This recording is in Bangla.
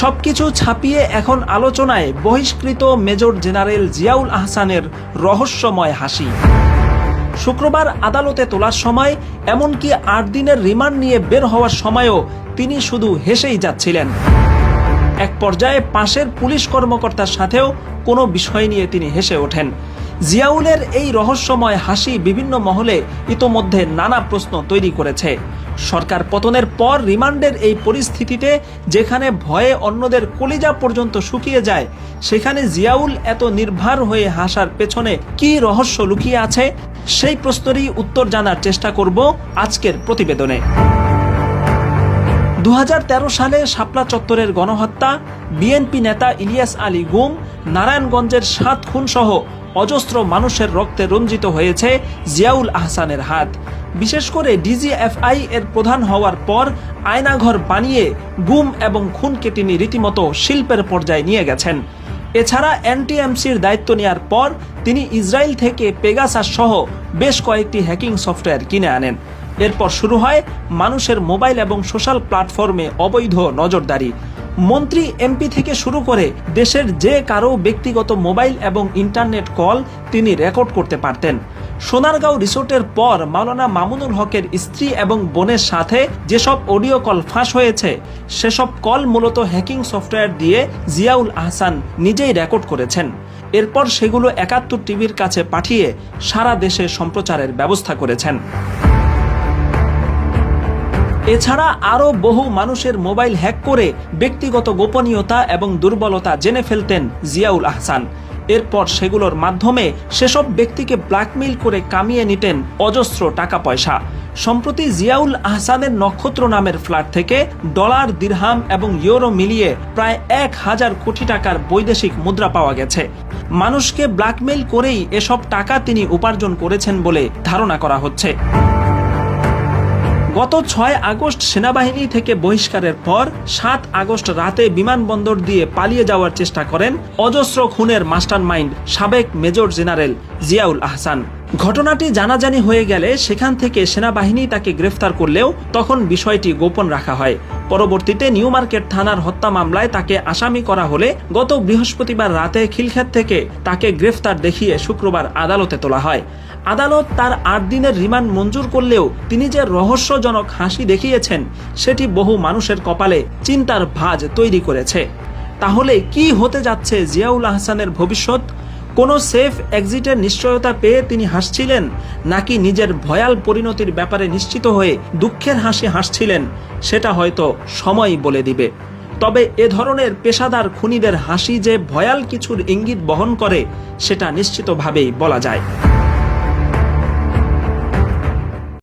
সবকিছু ছাপিয়ে এখন আলোচনায় বহিষ্কৃত মেজর জেনারেল জিয়াউল আহসানের রহস্যময় হাসি। শুক্রবার আদালতে তোলার সময়, এমনকি আট দিনের রিমান্ড নিয়ে বের হওয়ার সময়ও তিনি শুধু হেসেই যাচ্ছিলেন। এক পর্যায়ে পাশের পুলিশ কর্মকর্তার সাথেও কোনো বিষয় নিয়ে তিনি হেসে ওঠেন। জিয়াউলের এই রহস্যময় হাসি বিভিন্ন মহলে ইতোমধ্যে নানা প্রশ্ন তৈরি করেছে। সরকার পতনের পর রিমান্ডের এই পরিস্থিতিতে যেখানে ভয়ে অন্যদের কলিজা পর্যন্ত শুকিয়ে যায়, সেখানে জিয়াউল এত নির্ভার হয়ে হাসার পেছনে কি রহস্য লুকিয়ে আছে? সেই প্রশ্নেরই উত্তর জানার চেষ্টা করব আজকের প্রতিবেদনে। দু হাজার তেরো সালে শাপলা চত্বরের গণহত্যা, বিএনপি নেতা ইলিয়াস আলী গুম, নারায়ণগঞ্জের সাত খুন সহ অজস্র মানুষের রক্তে রঞ্জিত হয়েছে জিয়াউল আহসানের হাত। বিশেষ করে ডিজিএফআই এর প্রধান হওয়ার পর আয়নাঘর বানিয়ে গুম এবং খুনকে তিনি রীতিমতো শিল্পের পর্যায়ে নিয়ে গেছেন। এছাড়া এনটিএমসির দায়িত্ব নেওয়ার পর তিনি ইসরায়েল থেকে পেগাসাস সহ বেশ কয়েকটি হ্যাকিং সফটওয়্যার কিনে আনেন। এরপর শুরু হয় মানুষের মোবাইল এবং সোশ্যাল প্ল্যাটফর্মে অবৈধ নজরদারি। মন্ত্রী এমপি থেকে শুরু করে দেশের যে কারও ব্যক্তিগত মোবাইল এবং ইন্টারনেট কল তিনি রেকর্ড করতে পারতেন। সোনারগাঁও রিসোর্টের পর মাওলানা মামুনুল হকের স্ত্রী এবং বোনের সাথে যেসব অডিও কল ফাঁস হয়েছে, সেসব কল মূলত হ্যাকিং সফটওয়্যার দিয়ে জিয়াউল আহসান নিজেই রেকর্ড করেছেন। এরপর সেগুলো একাত্তর টিভির কাছে পাঠিয়ে সারা দেশে সম্প্রচারের ব্যবস্থা করেছেন। এছাড়া আরও বহু মানুষের মোবাইল হ্যাক করে ব্যক্তিগত গোপনীয়তা এবং দুর্বলতা জেনে ফেলতেন জিয়াউল আহসান। এরপর সেগুলোর মাধ্যমে সেসব ব্যক্তিকে ব্ল্যাকমেইল করে কামিয়ে নিতেন অজস্র টাকা পয়সা সম্প্রতি জিয়াউল আহসানের নক্ষত্র নামের ফ্ল্যাট থেকে ডলার, দিরহাম এবং ইউরো মিলিয়ে প্রায় এক হাজার কোটি টাকার বৈদেশিক মুদ্রা পাওয়া গেছে। মানুষকে ব্ল্যাকমেইল করেই এসব টাকা তিনি উপার্জন করেছেন বলে ধারণা করা হচ্ছে। গত ছয় আগস্ট সেনাবাহিনী থেকে বহিষ্কারের পর সাত আগস্ট রাতে বিমানবন্দর দিয়ে পালিয়ে যাওয়ার চেষ্টা করেন অজস্র খুনের মাস্টার মাইন্ড সাবেক মেজর জেনারেল জিয়াউল আহসান। ঘটনাটি জানাজানি হয়ে গেলে সেখান থেকে সেনাবাহিনী তাকে গ্রেফতার করলেও তখন বিষয়টি গোপন রাখা হয়। পরবর্তীতে নিউ মার্কেট থানার হত্যা মামলায় তাকে আসামি করা হলে গত বৃহস্পতিবার রাতে খিলক্ষেত থেকে তাকে গ্রেফতার দেখিয়ে শুক্রবার আদালতে তোলা হয়। আদালত তার আট দিনের রিমান্ড মঞ্জুর করলেও তিনি যে রহস্যজনক হাসি দেখিয়েছেন, সেটি বহু মানুষের কপালে চিন্তার ভাঁজ তৈরি করেছে। তাহলে কি হতে যাচ্ছে জিয়াউল আহসানের ভবিষ্যৎ? কোনো সেফ এক্সিটের নিশ্চয়তা পেয়ে তিনি হাসছিলেন, নাকি নিজের ভয়াল পরিণতির ব্যাপারে নিশ্চিত হয়ে দুঃখের হাসি হাসছিলেন, সেটা হয়তো সময় বলে দিবে। তবে এ ধরনের পেশাদার খুনিদের হাসি যে ভয়াল কিছুর ইঙ্গিত বহন করে, সেটা নিশ্চিতভাবেই বলা যায়।